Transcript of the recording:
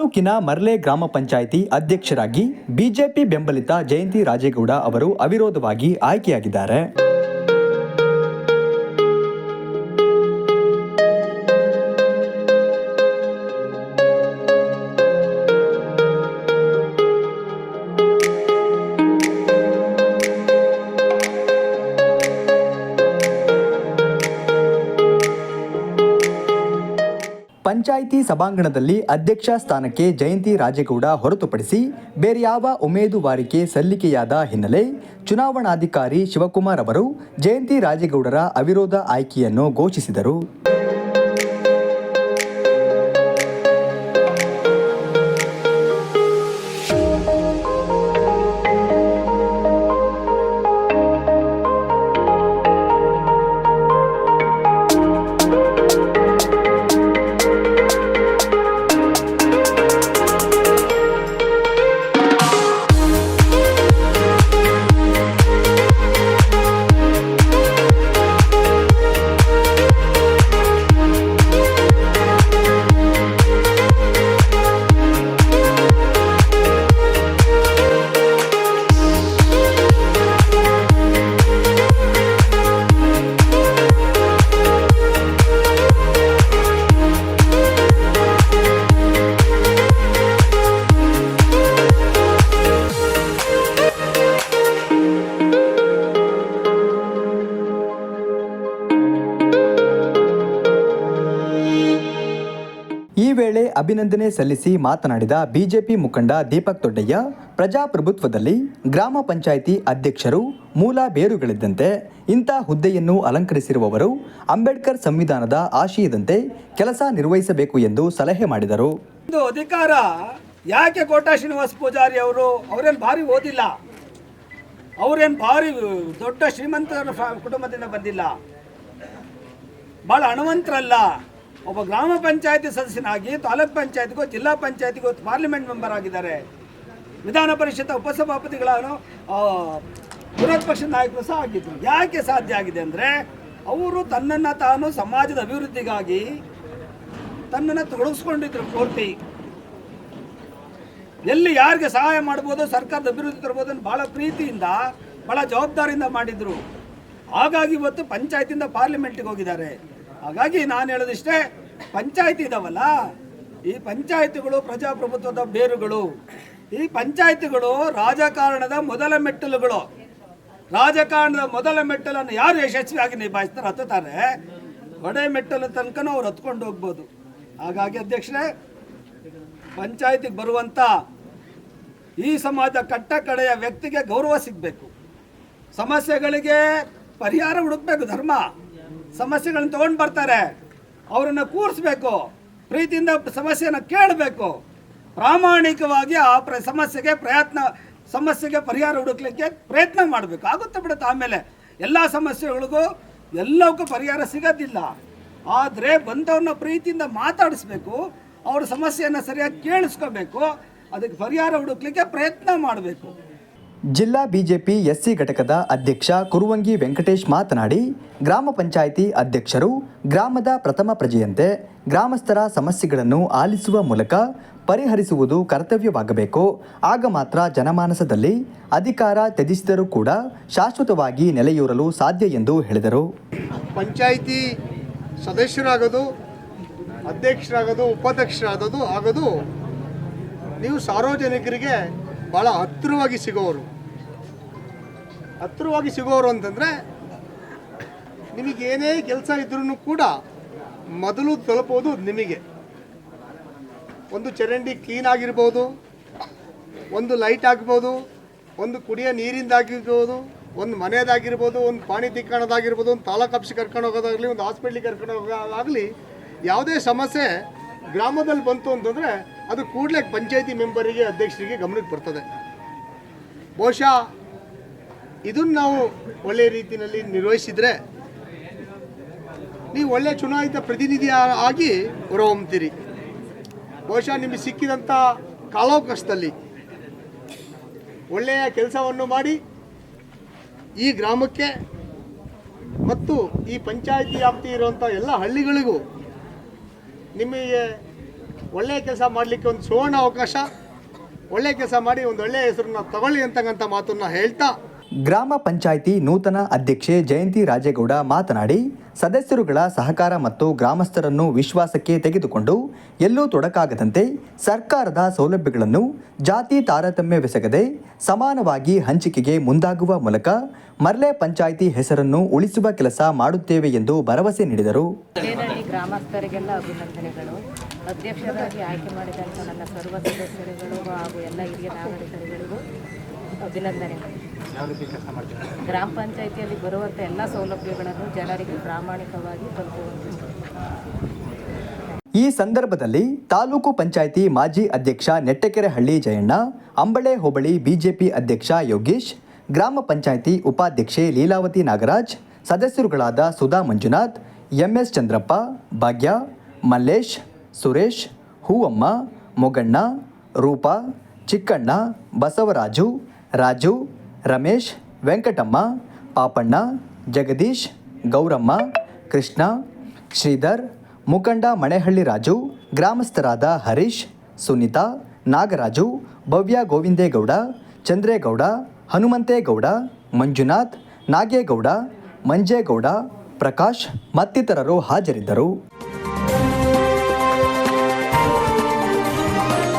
ತಾಲೂಕಿನ ಮರ್ಲೆ ಗ್ರಾಮ ಪಂಚಾಯಿತಿ ಅಧ್ಯಕ್ಷರಾಗಿ ಬಿಜೆಪಿ ಬೆಂಬಲಿತ ಜಯಂತಿ ರಾಜೇಗೌಡ ಅವರು ಅವಿರೋಧವಾಗಿ ಆಯ್ಕೆಯಾಗಿದ್ದಾರೆ. ಪಂಚಾಯಿತಿ ಸಭಾಂಗಣದಲ್ಲಿ ಅಧ್ಯಕ್ಷ ಸ್ಥಾನಕ್ಕೆ ಜಯಂತಿ ರಾಜೇಗೌಡ ಹೊರತುಪಡಿಸಿ ಬೇರೆ ಯಾವ ಉಮೇದುವಾರಿಕೆ ಸಲ್ಲಿಕೆಯಾದ ಹಿನ್ನೆಲೆ ಚುನಾವಣಾಧಿಕಾರಿ ಶಿವಕುಮಾರ್ ಅವರು ಜಯಂತಿ ರಾಜೇಗೌಡರ ಅವಿರೋಧ ಆಯ್ಕೆಯನ್ನು ಘೋಷಿಸಿದರು. ಅಭಿನಂದನೆ ಸಲ್ಲಿಸಿ ಮಾತನಾಡಿದ ಬಿಜೆಪಿ ಮುಖಂಡ ದೀಪಕ್ ದೊಡ್ಡಯ್ಯ, ಪ್ರಜಾಪ್ರಭುತ್ವದಲ್ಲಿ ಗ್ರಾಮ ಪಂಚಾಯಿತಿ ಅಧ್ಯಕ್ಷರು ಮೂಲ ಬೇರುಗಳಿದ್ದಂತೆ ಇಂಥ ಹುದ್ದೆಯನ್ನು ಅಲಂಕರಿಸಿರುವವರು ಅಂಬೇಡ್ಕರ್ ಸಂವಿಧಾನದ ಆಶಯದಂತೆ ಕೆಲಸ ನಿರ್ವಹಿಸಬೇಕು ಎಂದು ಸಲಹೆ ಮಾಡಿದರು. ಒಂದು ಅಧಿಕಾರ ಯಾಕೆ ಕೋಟಾ ಶ್ರೀನಿವಾಸ ಪೂಜಾರಿ ಅವರು ಅವರೇನು ಭಾರಿ ಓದಿಲ್ಲ? ಅವರೇನು ಭಾರಿ ದೊಡ್ಡ ಶ್ರೀಮಂತರ ಕುಟುಂಬದಿಂದ ಬಂದಿಲ್ಲ? ಭಾಳ ಹಣವಂತರಲ್ಲ? ಒಬ್ಬ ಗ್ರಾಮ ಪಂಚಾಯತಿ ಸದಸ್ಯನಾಗಿ ತಾಲೂಕ್ ಪಂಚಾಯತ್ಗೂ ಜಿಲ್ಲಾ ಪಂಚಾಯತ್ಗೂ ಪಾರ್ಲಿಮೆಂಟ್ ಮೆಂಬರ್ ಆಗಿದ್ದಾರೆ. ವಿಧಾನ ಪರಿಷತ್ ಉಪಸಭಾಪತಿಗಳನ್ನು ಆ, ವಿರೋಧ ಪಕ್ಷದ ನಾಯಕರು ಸಹ ಆಗಿದ್ದರು ಯಾಕೆ ಸಾಧ್ಯ ಆಗಿದೆ ಅಂದರೆ ಅವರು ತನ್ನನ್ನು ತಾನು ಸಮಾಜದ ಅಭಿವೃದ್ಧಿಗಾಗಿ ತನ್ನನ್ನು ತೊಡಗಿಸ್ಕೊಂಡಿದ್ರು ಪೂರ್ತಿ ಎಲ್ಲಿ ಯಾರಿಗೆ ಸಹಾಯ ಮಾಡ್ಬೋದು ಸರ್ಕಾರದ ಅಭಿವೃದ್ಧಿ ತರ್ಬೋದು ಅಂತ ಭಾಳ ಪ್ರೀತಿಯಿಂದ ಭಾಳ ಜವಾಬ್ದಾರಿಯಿಂದ ಮಾಡಿದರು. ಹಾಗಾಗಿ ಇವತ್ತು ಪಂಚಾಯತಿಂದ ಪಾರ್ಲಿಮೆಂಟ್ಗೆ ಹೋಗಿದ್ದಾರೆ. ಹಾಗಾಗಿ ನಾನು ಹೇಳೋದಿಷ್ಟೇ, ಪಂಚಾಯತಿ ಇದಾವಲ್ಲ, ಈ ಪಂಚಾಯತಿಗಳು ಪ್ರಜಾಪ್ರಭುತ್ವದ ಬೇರುಗಳು. ಈ ಪಂಚಾಯತಿಗಳು ರಾಜಕಾರಣದ ಮೊದಲ ಮೆಟ್ಟಲುಗಳು. ರಾಜಕಾರಣದ ಮೊದಲ ಮೆಟ್ಟಲನ್ನು ಯಾರು ಯಶಸ್ವಿಯಾಗಿ ನಿಭಾಯಿಸ್ತಾರೆ ಹತ್ತುತ್ತಾರೆ ಒಡೆ ಮೆಟ್ಟಲ ತನಕನೂ ಅವ್ರು ಹತ್ಕೊಂಡು ಹೋಗ್ಬೋದು. ಹಾಗಾಗಿ ಅಧ್ಯಕ್ಷರೇ, ಪಂಚಾಯತಿಗೆ ಬರುವಂಥ ಈ ಸಮಾಜ ಕಟ್ಟ ಕಡೆಯ ವ್ಯಕ್ತಿಗೆ ಗೌರವ ಸಿಗಬೇಕು. ಸಮಸ್ಯೆಗಳಿಗೆ ಪರಿಹಾರ ಹುಡುಕ್ಬೇಕು ಧರ್ಮ. ಸಮಸ್ಯೆಗಳನ್ನ ತಗೊಂಡು ಬರ್ತಾರೆ. ಅವರನ್ನು ಕೂರಿಸ್ಬೇಕು. ಪ್ರೀತಿಯಿಂದ ಸಮಸ್ಯೆಯನ್ನು ಕೇಳಬೇಕು. ಪ್ರಾಮಾಣಿಕವಾಗಿ ಆ ಪ್ರ, ಸಮಸ್ಯೆಗೆ ಪ್ರಯತ್ನ, ಸಮಸ್ಯೆಗೆ ಪರಿಹಾರ ಹುಡುಕ್ಲಿಕ್ಕೆ ಪ್ರಯತ್ನ ಮಾಡಬೇಕು. ಆಗುತ್ತೆ ಬಿಡುತ್ತೆ ಆಮೇಲೆ. ಎಲ್ಲ ಸಮಸ್ಯೆಗಳಿಗೂ ಎಲ್ಲವಕ್ಕೂ ಪರಿಹಾರ ಸಿಗೋದಿಲ್ಲ. ಆದರೆ ಬಂದವ್ರನ್ನ ಪ್ರೀತಿಯಿಂದ ಮಾತಾಡಿಸ್ಬೇಕು. ಅವ್ರ ಸಮಸ್ಯೆಯನ್ನು ಸರಿಯಾಗಿ ಕೇಳಿಸ್ಕೋಬೇಕು. ಅದಕ್ಕೆ ಪರಿಹಾರ ಹುಡುಕ್ಲಿಕ್ಕೆ ಪ್ರಯತ್ನ ಮಾಡಬೇಕು. ಜಿಲ್ಲಾ ಬಿಜೆಪಿ ಎಸ್ಸಿ ಘಟಕದ ಅಧ್ಯಕ್ಷ ಕುರುವಂಗಿ ವೆಂಕಟೇಶ್ ಮಾತನಾಡಿ, ಗ್ರಾಮ ಪಂಚಾಯಿತಿ ಅಧ್ಯಕ್ಷರು ಗ್ರಾಮದ ಪ್ರಥಮ ಪ್ರಜೆಯಂತೆ ಗ್ರಾಮಸ್ಥರ ಸಮಸ್ಯೆಗಳನ್ನು ಆಲಿಸುವ ಮೂಲಕ ಪರಿಹರಿಸುವುದು ಕರ್ತವ್ಯವಾಗಬೇಕು. ಆಗ ಮಾತ್ರ ಜನಮಾನಸದಲ್ಲಿ ಅಧಿಕಾರ ತ್ಯಜಿಸಿದರೂ ಕೂಡ ಶಾಶ್ವತವಾಗಿ ನೆಲೆಯೂರಲು ಸಾಧ್ಯ ಎಂದು ಹೇಳಿದರು. ಪಂಚಾಯಿತಿ ಸದಸ್ಯರಾಗೋದು, ಅಧ್ಯಕ್ಷರಾಗೋದು ಉಪಾಧ್ಯಕ್ಷರಾಗೋದು ಆಗೋದು, ನೀವು ಸಾರ್ವಜನಿಕರಿಗೆ ಭಾಳ ಹತ್ತಿರವಾಗಿ ಸಿಗೋರು. ಹತ್ತಿರವಾಗಿ ಸಿಗೋರು ಅಂತಂದರೆ ನಿಮಗೇನೇ ಕೆಲಸ ಇದ್ರೂ ಕೂಡ ಮೊದಲು ತಲುಪೋದು ನಿಮಗೆ. ಒಂದು ಚರಂಡಿ ಕ್ಲೀನ್ ಆಗಿರ್ಬೋದು, ಒಂದು ಲೈಟ್ ಆಗ್ಬೋದು, ಒಂದು ಕುಡಿಯೋ ನೀರಿಂದಾಗಿರ್ಬೋದು ಒಂದು ಮನೆಯದಾಗಿರ್ಬೋದು, ಒಂದು ಪಾಣಿ ತಿಕ್ಕೋಣದಾಗಿರ್ಬೋದು, ಒಂದು ತಾಲೂಕು ಆಫೀಸ್ ಕರ್ಕೊಂಡು ಹೋಗೋದಾಗಲಿ, ಒಂದು ಹಾಸ್ಪಿಟ್ಲಿಗೆ ಕರ್ಕೊಂಡು ಹೋಗೋದಾಗಲಿ, ಯಾವುದೇ ಸಮಸ್ಯೆ ಗ್ರಾಮದಲ್ಲಿ ಬಂತು ಅಂತಂದರೆ ಅದು ಕೂಡಲೇ ಪಂಚಾಯಿತಿ ಮೆಂಬರಿಗೆ, ಅಧ್ಯಕ್ಷರಿಗೆ ಗಮನಕ್ಕೆ ಬರ್ತದೆ. ಬಹುಶಃ ಇದನ್ನು ನಾವು ಒಳ್ಳೆಯ ರೀತಿಯಲ್ಲಿ ನಿರ್ವಹಿಸಿದರೆ ನೀವು ಒಳ್ಳೆಯ ಚುನಾಯಿತ ಪ್ರತಿನಿಧಿ ಆಗಿ ಹೊರಹೊಮ್ತೀರಿ. ಬಹುಶಃ ನಿಮಗೆ ಸಿಕ್ಕಿದಂಥ ಕಾಲಾವಕಾಶದಲ್ಲಿ ಒಳ್ಳೆಯ ಕೆಲಸವನ್ನು ಮಾಡಿ ಈ ಗ್ರಾಮಕ್ಕೆ ಮತ್ತು ಈ ಪಂಚಾಯಿತಿ ವ್ಯಾಪ್ತಿ ಇರುವಂಥ ಎಲ್ಲ ಹಳ್ಳಿಗಳಿಗೂ ನಿಮಗೆ ಒಳ್ಳೆಯ ಕೆಲಸ ಮಾಡಲಿಕ್ಕೆ ಒಂದು ಸುವರ್ಣ ಅವಕಾಶ ಒಳ್ಳೆಯ ಕೆಲಸ ಮಾಡಿ ಒಂದು ಒಳ್ಳೆಯ ಹೆಸರನ್ನ ತಗೊಳ್ಳಿ ಅಂತಕ್ಕಂಥ ಮಾತನ್ನು ಹೇಳ್ತಾ. ಗ್ರಾಮ ಪಂಚಾಯಿತಿ ನೂತನ ಅಧ್ಯಕ್ಷೆ ಜಯಂತಿ ರಾಜೇಗೌಡ ಮಾತನಾಡಿ ಸದಸ್ಯರುಗಳ ಸಹಕಾರ ಮತ್ತು ಗ್ರಾಮಸ್ಥರನ್ನು ವಿಶ್ವಾಸಕ್ಕೆ ತೆಗೆದುಕೊಂಡು ಎಲ್ಲೂ ತೊಡಕಾಗದಂತೆ ಸರ್ಕಾರದ ಸೌಲಭ್ಯಗಳನ್ನು ಜಾತಿ ತಾರತಮ್ಯವೆಸಗದೆ ಸಮಾನವಾಗಿ ಹಂಚಿಕೆಗೆ ಮುಂದಾಗುವ ಮೂಲಕ ಮರ್ಲೆ ಪಂಚಾಯಿತಿ ಹೆಸರನ್ನು ಉಳಿಸುವ ಕೆಲಸ ಮಾಡುತ್ತೇವೆ ಎಂದು ಭರವಸೆ ನೀಡಿದರು. ಗ್ರಾಮಸ್ಥರಿಗೆಲ್ಲ ಅಭಿನಂದನೆಗಳು. ಅಧ್ಯಕ್ಷರಾಗಿ ಆಯ್ಕೆ ಮಾಡಿದಂಥ ನನ್ನ ಸರ್ವ ಸದಸ್ಯರುಗಳಿಗೂ ಹಾಗೂ ಎಲ್ಲ ಹಿರಿಯ ನಾಗರಿಕರುಗಳಿಗೂ ಅಭಿನಂದನೆ. ಗ್ರಾಮ ಪಂಚಾಯಿತಿಯಲ್ಲಿ ಬರುವಂಥ ಎಲ್ಲ ಸೌಲಭ್ಯಗಳನ್ನು ಜನರಿಗೆ ಪ್ರಾಮಾಣಿಕವಾಗಿ ತಲುಪುವಂತೆ ಈ ಸಂದರ್ಭದಲ್ಲಿ ತಾಲೂಕು ಪಂಚಾಯಿತಿ ಮಾಜಿ ಅಧ್ಯಕ್ಷ ನೆಟ್ಟಕೆರೆಹಳ್ಳಿ ಜಯಣ್ಣ, ಅಂಬಳೆ ಹೋಬಳಿ ಬಿಜೆಪಿ ಅಧ್ಯಕ್ಷ ಯೋಗೀಶ್, ಗ್ರಾಮ ಪಂಚಾಯಿತಿ ಉಪಾಧ್ಯಕ್ಷೆ ಲೀಲಾವತಿ ನಾಗರಾಜ್, ಸದಸ್ಯರುಗಳಾದ ಸುಧಾ ಮಂಜುನಾಥ್, ಎಂಎಸ್ ಚಂದ್ರಪ್ಪ, ಭಾಗ್ಯ, ಮಲ್ಲೇಶ್ ಸುರೇಶ್, ಹೂವಮ್ಮ, ಮೊಗಣ್ಣ, ರೂಪಾ, ಚಿಕ್ಕಣ್ಣ, ಬಸವರಾಜು, ರಾಜು, ರಮೇಶ್, ವೆಂಕಟಮ್ಮ, ಪಾಪಣ್ಣ, ಜಗದೀಶ್, ಗೌರಮ್ಮ, ಕೃಷ್ಣ, ಶ್ರೀಧರ್, ಮುಖಂಡ ಮಣೆಹಳ್ಳಿ ರಾಜು, ಗ್ರಾಮಸ್ಥರಾದ ಹರೀಶ್, ಸುನೀತಾ, ನಾಗರಾಜು, ಭವ್ಯ ಗೋವಿಂದೇಗೌಡ, ಚಂದ್ರೇಗೌಡ, ಹನುಮಂತೇಗೌಡ, ಮಂಜುನಾಥ್, ನಾಗೇಗೌಡ, ಮಂಜೇಗೌಡ, ಪ್ರಕಾಶ್ ಮತ್ತಿತರರು ಹಾಜರಿದ್ದರು.